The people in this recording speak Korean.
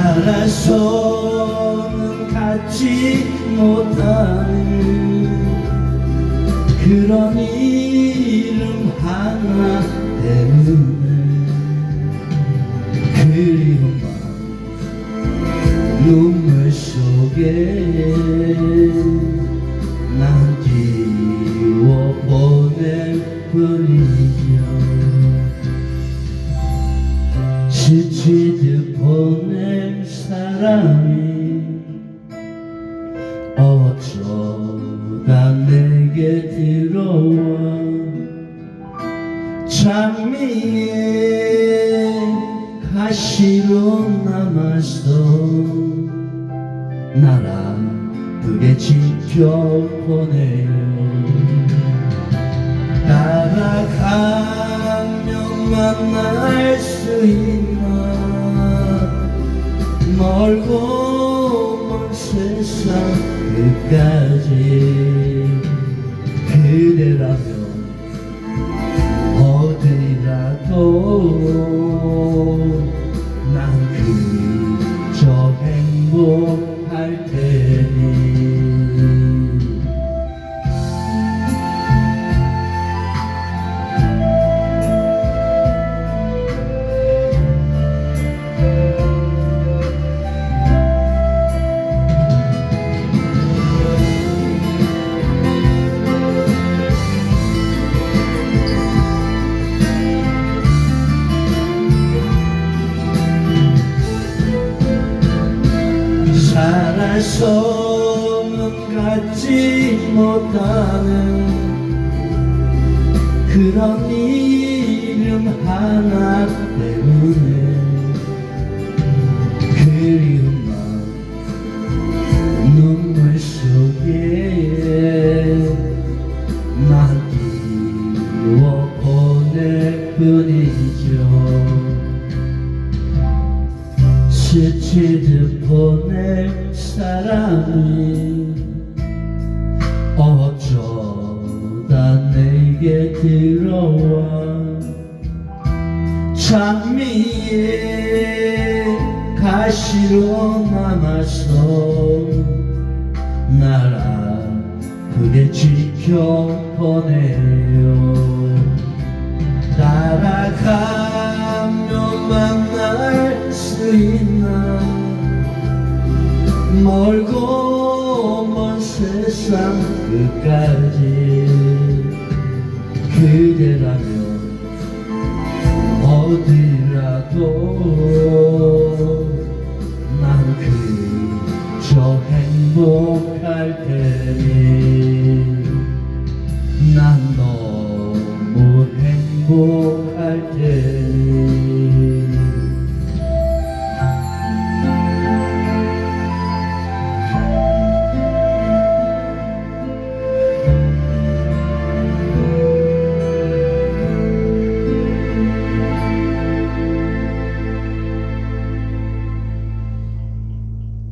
살아서는 갖지 못하는 그런 이름 하나 때문에 그리운 마음 눈물 속에 남기워 보낼 뿐이죠 지치듯 보낸 사람이 어쩌다 내게 들어와 장미의 가시로 남아서 날 아프게 지켜보내요. 따라가면 만날 수 있나 멀고 먼 세상 끝까지 살아서는 갖지 못하는 그런 이름 하나 때문에 스치듯 보낼 사람이 어쩌다 내게 들어와 장미의 가시로 남아서 날 아프게 지켜보내요. 따라가면 수 있나? 멀고 먼 세상 끝까지 그대라면 어디라도 난 그저 행복할 테니. 난 너무 행복할